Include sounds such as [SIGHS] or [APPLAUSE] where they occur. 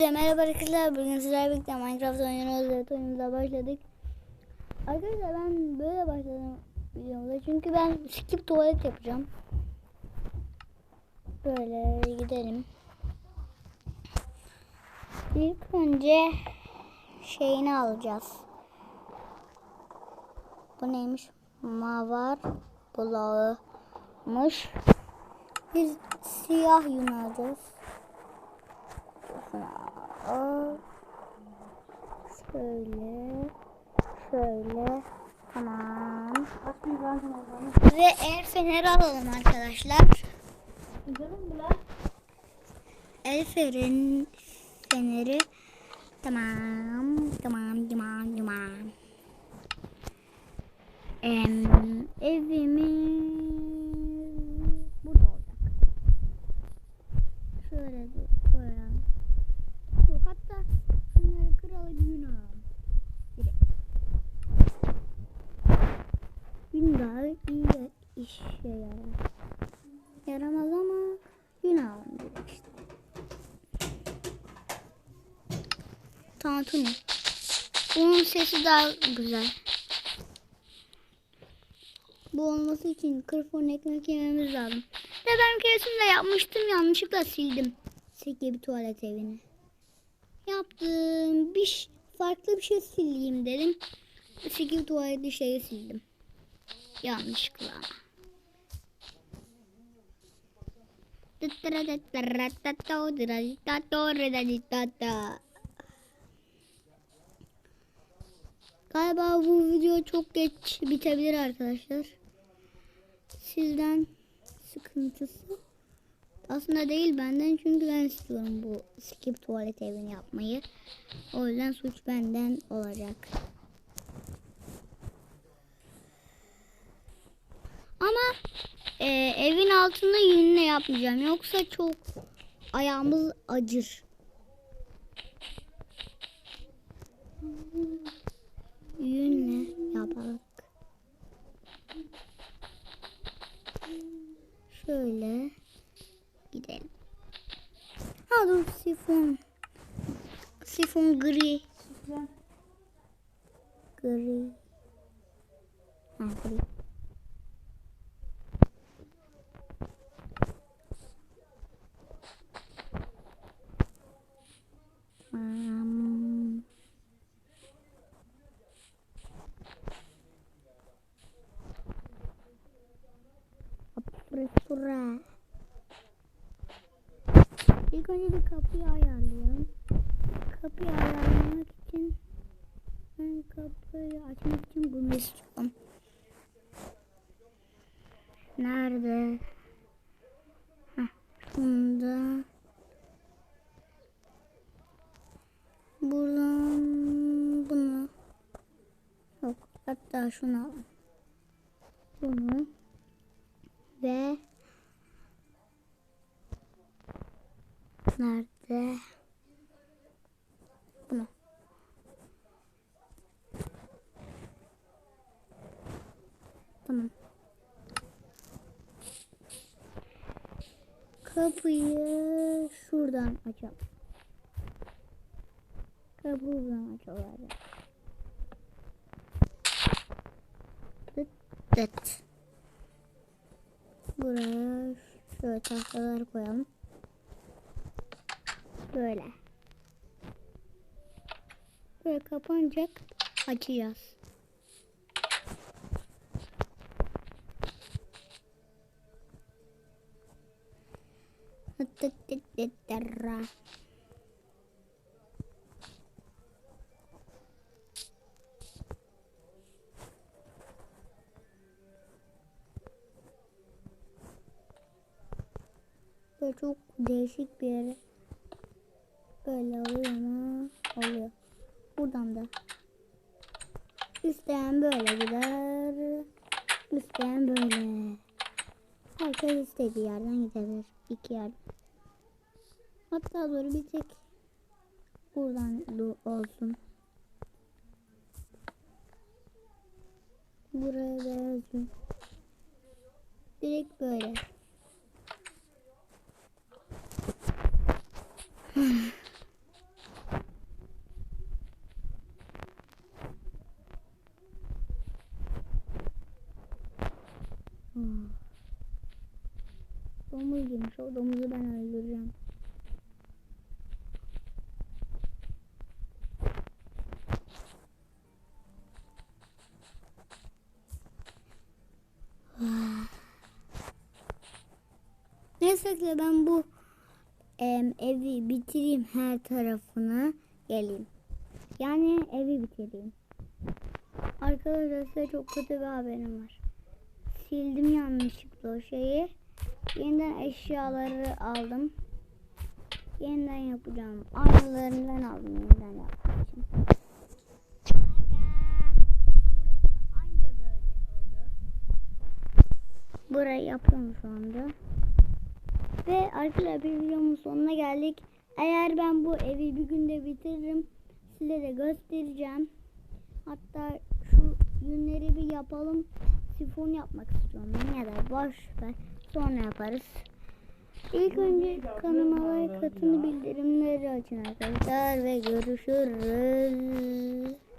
Merhaba arkadaşlar bugün sizlerle birlikte Minecraft oynuyoruz evet oyunumuza başladık. Arkadaşlar ben böyle başladım videomuza çünkü ben skip tuvalet yapacağım. Böyle gidelim. İlk önce şeyini alacağız. Bu neymiş? Mavar bulağımış. Biz siyah yün alacağız Aa, Şöyle. Şöyle. Tamam. Ve el feneri alalım arkadaşlar. El fenerin feneri. Tamam. Tamam. Tamam. Tamam. Em, evimiz burada olacak. Şöyle de koyalım. Yok hatta şunları kıralım yün alalım. Direkt. Yün daha iyi işe yarar. Yaramaz ama alalım direkt işte. Tantuni. Bunun sesi daha güzel. Bu olması için 40 fırın ekmek yememiz lazım. Ve ben bir keresinde yapmıştım yanlışlıkla sildim. Seki bir tuvalet evini yaptım. Bir farklı bir şey sileyim dedim. Sikir tuvaleti şeyi sildim. Yanlışlıkla. Galiba bu video çok geç bitebilir arkadaşlar. Sizden sıkıntısı aslında değil benden çünkü ben istiyorum bu skip tuvalet evini yapmayı. O yüzden suç benden olacak. Ama e, evin altında yünle yapmayacağım. Yoksa çok ayağımız acır. Yünle yapalım. Şöyle gidelim. Ha dur sifon. Sifon gri. Gri. Ha gri. Tamam. Apresura. İlk önce bir kapıyı ayarlayalım. Kapıyı ayarlamak için ben kapıyı açmak için bunu istiyorum. Nerede? Heh, şunda. Buradan bunu. Yok hatta şunu alalım. Bunu. Ve Nerede? Bunu. Tamam. Kapıyı şuradan açalım. Kapıyı buradan açalım. Tıt. Buraya şöyle tahtalar koyalım. Böyle. Böyle kapanacak. Açacağız. Tıtıtıtıtırra. Böyle çok değişik bir yere Böyle oluyor mu? Oluyor. Buradan da. İsteyen böyle gider. İsteyen böyle. Herkes istediği yerden gidebilir. İki yer. Hatta doğru bir tek buradan olsun. Buraya beyaz yün. Direkt böyle. Domuz girmiş. O domuzu ben öldüreceğim. [SIGHS] Neyse ben bu em, evi bitireyim her tarafını geleyim. Yani evi bitireyim. Arkadaşlar size çok kötü bir haberim var. Sildim yanlışlıkla o şeyi. Yeniden eşyaları aldım. Yeniden yapacağım. Aynılarından aldım yeniden için. Burayı yapıyorum şu anda. Ve arkadaşlar bir videomun sonuna geldik. Eğer ben bu evi bir günde bitiririm size de göstereceğim. Hatta şu yünleri bir yapalım. Sifon yapmak istiyorum. Ya da boş ver. Sonra yaparız. İlk önce kanalıma like atın bildirimleri açın arkadaşlar ve görüşürüz.